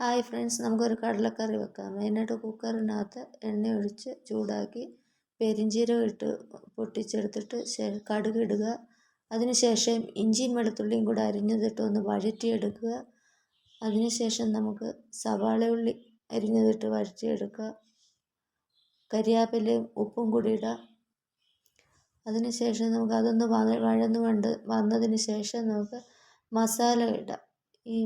Hi friends നമുക്കൊരു കടലക്കറി വെക്കാം. മെയിനായിട്ട് കുക്കറിനകത്ത് എണ്ണ ഒഴിച്ച് ചൂടാക്കി പെരിഞ്ചീരകം ഇട്ട് പൊട്ടിച്ചെടുത്തിട്ട് കടുക് ഇടുക. അതിനുശേഷം ഇഞ്ചിയും വെളുത്തുള്ളിയും കൂടെ അരിഞ്ഞതിട്ട് ഒന്ന് വഴറ്റിയെടുക്കുക. അതിനുശേഷം നമുക്ക് സവാള ഉള്ളി അരിഞ്ഞതിട്ട് വഴറ്റിയെടുക്കുക. കരിയാപ്പിലയും ഉപ്പും കൂടി ഇടാം. അതിനുശേഷം നമുക്ക് അതൊന്ന് വഴന്നു കണ്ട് വന്നതിന് ശേഷം നമുക്ക് മസാല ഇടാം. ഈ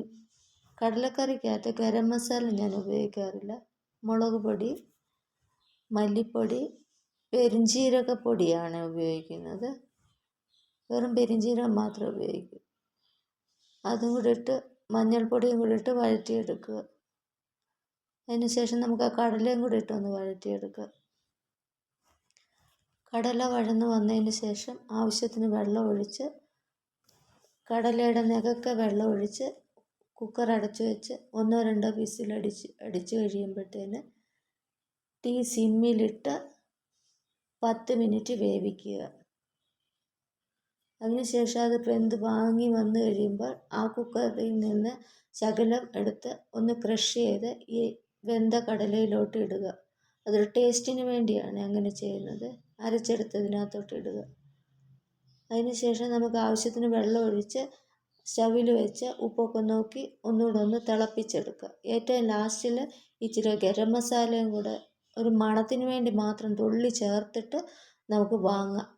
കടലക്കറിക്കകത്ത് ഗരം മസാല ഞാൻ ഉപയോഗിക്കാറില്ല. മുളക് പൊടി മല്ലിപ്പൊടി പെരിഞ്ജീരകപ്പൊടിയാണ് ഉപയോഗിക്കുന്നത്. വെറും പെരിഞ്ജീരകം മാത്രം ഉപയോഗിക്കും. അതും കൂടി ഇട്ട് മഞ്ഞൾപ്പൊടിയും കൂടി ഇട്ട് വഴറ്റിയെടുക്കുക. അതിനുശേഷം നമുക്ക് ആ കടലയും കൂടി ഇട്ടൊന്ന് വഴറ്റിയെടുക്കുക. കടല വഴന്ന് വന്നതിന് ശേഷം ആവശ്യത്തിന് വെള്ളം ഒഴിച്ച് കടലയുടെ നെകക്കെ വെള്ളം ഒഴിച്ച് കുക്കർ അടച്ചു വെച്ച് ഒന്നോ രണ്ടോ വിസിൽ അടിച്ച് അടിച്ച് കഴിയുമ്പോഴത്തേന് തീ സിമ്മിലിട്ട് പത്ത് മിനിറ്റ് വേവിക്കുക. അതിനുശേഷം അത് വെന്ത് വാങ്ങി വന്നു കഴിയുമ്പോൾ ആ കുക്കറിൽ നിന്ന് ശകലം എടുത്ത് ഒന്ന് ക്രഷ് ചെയ്ത് ഈ വെന്ത കടലയിലോട്ട് ഇടുക. അതൊരു ടേസ്റ്റിന് വേണ്ടിയാണ് അങ്ങനെ ചെയ്യുന്നത്. അരച്ചെടുത്തതിനകത്തോട്ട് ഇടുക. അതിനുശേഷം നമുക്ക് ആവശ്യത്തിന് വെള്ളം ഒഴിച്ച് സ്റ്റവിൽ വെച്ച് ഉപ്പൊക്കെ നോക്കി ഒന്നുകൂടെ ഒന്ന് തിളപ്പിച്ചെടുക്കുക. ഏറ്റവും ലാസ്റ്റിൽ ഇച്ചിരി ഗരം മസാലയും കൂടെ ഒരു മണത്തിന് വേണ്ടി മാത്രം തുള്ളി ചേർത്തിട്ട് നമുക്ക് വാങ്ങാം.